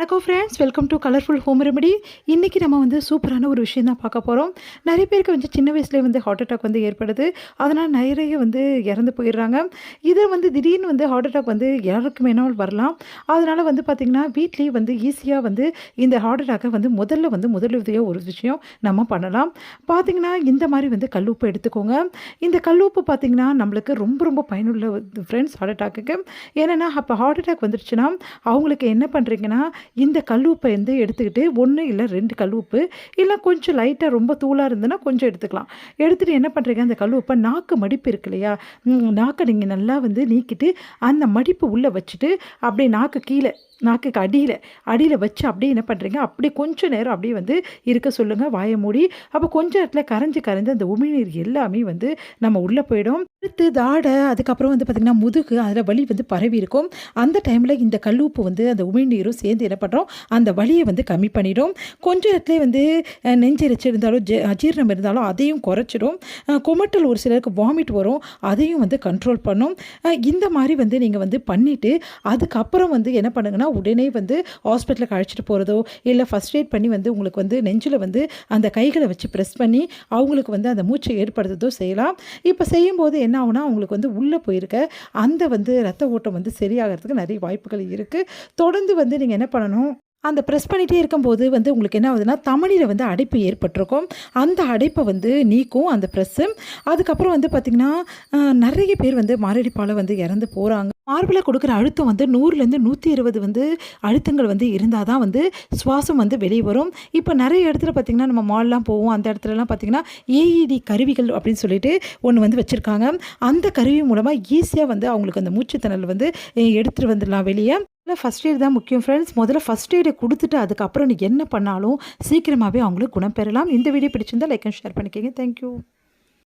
வணக்கம் friends welcome to colourful home remedy இன்றைக்கி நம்ம வந்து சூப்பரான ஒரு விஷயம் தான் பார்க்க போகிறோம் நிறைய பேருக்கு வந்து சின்ன வயசுலேயே வந்து ஹார்ட் அட்டாக் வந்து ஏற்படுது. அதனால் நிறைய வந்து இறந்து போயிடுறாங்க. இதை வந்து திடீர்னு வந்து ஹார்ட் அட்டாக் வந்து யாருக்கும் வேணாலும் வரலாம். அதனால் வந்து பார்த்திங்கன்னா வீட்லேயே வந்து ஈஸியாக வந்து இந்த ஹார்ட் அட்டாக்கை வந்து முதல்ல வந்து முதலுதவியாக ஒரு விஷயம் நம்ம பண்ணலாம். பார்த்திங்கன்னா இந்த மாதிரி வந்து கல்லுப்பு எடுத்துக்கோங்க. இந்த கல்லுப்பு பார்த்திங்கன்னா நம்மளுக்கு ரொம்ப ரொம்ப பயனுள்ள ஃப்ரெண்ட்ஸ் ஹார்ட் அட்டாக்குக்கு ஏன்னா அப்போ ஹார்ட் அட்டாக் வந்துருச்சுன்னா அவங்களுக்கு என்ன பண்ணுறீங்கன்னா இந்த கல்லுப்பை வந்து எடுத்துக்கிட்டு ஒன்று இல்லை ரெண்டு கல்லுப்பு இல்லை கொஞ்சம் லைட்டாக ரொம்ப தூளாக இருந்ததுன்னா கொஞ்சம் எடுத்துக்கலாம். எடுத்துகிட்டு என்ன பண்ணுறீங்க அந்த கல்லுப்பை நாக்கு மடிப்பு இருக்கு இல்லையா? நாக்கை நீங்கள் நல்லா வந்து நீக்கிட்டு அந்த மடிப்பு உள்ளே வச்சுட்டு அப்படியே நாக்கு கீழே நாக்குக்கு அடியில் அடியில் வச்சு அப்படியே என்ன பண்ணுறீங்க அப்படியே கொஞ்சம் நேரம் அப்படியே வந்து இருக்க சொல்லுங்கள் வாயை மூடி. அப்போ கொஞ்ச நேரத்தில் கரைஞ்சி கரைஞ்சி அந்த உமிழ்நீர் எல்லாமே வந்து நம்ம உள்ளே போயிடும். அடுத்து தாடை அதுக்கப்புறம் வந்து பார்த்திங்கன்னா முதுகு அதில் வலி வந்து பரவி இருக்கும். அந்த டைமில் இந்த கல்லூப்பு வந்து அந்த உமிழ்நீரும் சேர்ந்து என்ன பண்ணுறோம் அந்த வலியை வந்து கம்மி பண்ணிடும். கொஞ்ச நேரத்துலேயே வந்து நெஞ்சரிச்சு இருந்தாலும் ஜெ அஜீரணம் இருந்தாலும் அதையும் குறைச்சிடும். குமட்டல் ஒரு சிலருக்கு வாமிட் வரும். அதையும் வந்து கண்ட்ரோல் பண்ணும். இந்த மாதிரி வந்து நீங்கள் வந்து பண்ணிவிட்டு அதுக்கப்புறம் வந்து என்ன பண்ணுங்கன்னா உடனே வந்து ஹாஸ்பிட்டலுக்கு அழைச்சிட்டு போகிறதோ இல்லை ஃபஸ்ட் எய்ட் பண்ணி வந்து உங்களுக்கு வந்து நெஞ்சில் வந்து அந்த கைகளை வச்சு ப்ரெஸ் பண்ணி அவங்களுக்கு வந்து அந்த மூச்சை ஏற்படுத்துறதோ செய்யலாம். இப்போ செய்யும்போது என்ன ஆகுனா அவங்களுக்கு வந்து உள்ளே போயிருக்க அந்த வந்து ரத்த ஓட்டம் வந்து சரியாகிறதுக்கு நிறைய வாய்ப்புகள் இருக்குது தொடர்ந்து வந்து நீங்கள் என்ன பண்ணணும்? அந்த ப்ரெஸ் பண்ணிகிட்டே இருக்கும்போது வந்து உங்களுக்கு என்ன ஆகுதுன்னா தமிழில் வந்து அடைப்பு ஏற்பட்டிருக்கும். அந்த அடைப்பை வந்து நீக்கும் அந்த ப்ரெஸ்ஸு அதுக்கப்புறம் வந்து பார்த்திங்கன்னா நிறைய பேர் வந்து மாரடைப்பால் வந்து இறந்து போகிறாங்க மார்பில் கொடுக்குற அழுத்தம் வந்து நூறுலேருந்து நூற்றி இருபது வந்து அழுத்தங்கள் வந்து இருந்தால் தான் வந்து சுவாசம் வந்து வெளியே வரும். இப்போ நிறைய இடத்துல பார்த்திங்கன்னா நம்ம மால்லாம் போவோம். அந்த இடத்துலலாம் பார்த்திங்கன்னா ஏஇடி கருவிகள் அப்படின்னு சொல்லிட்டு ஒன்று வந்து வச்சுருக்காங்க. அந்த கருவி மூலமாக ஈஸியாக வந்து அவங்களுக்கு அந்த மூச்சுத்திணறல் வந்து எடுத்துகிட்டு வந்துடலாம் வெளியே. ஃபஸ்ட் எய்ட் தான் முக்கியம் ஃப்ரெண்ட்ஸ் முதல்ல ஃபஸ்ட் எய்டை கொடுத்துட்டு அதுக்கப்புறம் நீ என்ன பண்ணாலும் சீக்கிரமாகவே அவங்களுக்கு குணம் பெறலாம். இந்த வீடியோ பிடிச்சிருந்தா லைக் அண்ட் ஷேர் பண்ணிக்கோங்க. Thank you